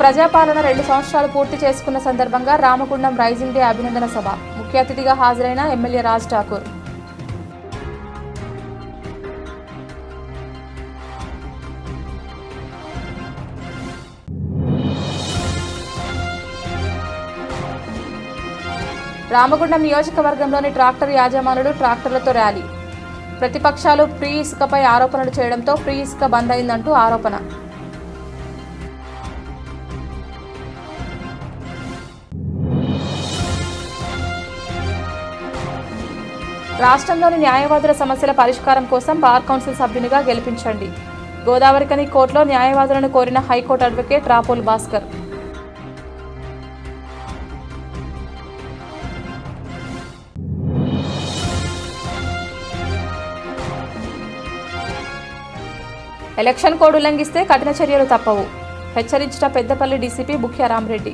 ప్రజాపాలన రెండు సంవత్సరాలు పూర్తి చేసుకున్న సందర్భంగా రామగుండం రైజింగ్ డే అభినందన సభ. ముఖ్య అతిథిగా హాజరైన ఎమ్మెల్యే రాజ్ ఠాకూర్. రామగుండం నియోజకవర్గంలోని ట్రాక్టర్ యాజమానులు ట్రాక్టర్లతో ర్యాలీ. ప్రతిపక్షాలు ఫ్రీ ఇసుకపై ఆరోపణలు చేయడంతో ఫ్రీ ఇసుక బంద్ అయిందంటూ ఆరోపణ. రాష్ట్రంలోని న్యాయవాదుల సమస్యల పరిష్కారం కోసం బార్ కౌన్సిల్ సభ్యునిగా గెలిపించండి. గోదావరికని కోర్టులో న్యాయవాదులను కోరిన high court advocate Rapol Bhaskar. Election code ఉల్లంఘిస్తే కఠిన చర్యలు తప్పవు. హెచ్చరించిన పెద్దపల్లి డీసీపీ బుఖ్య రామరెడ్డి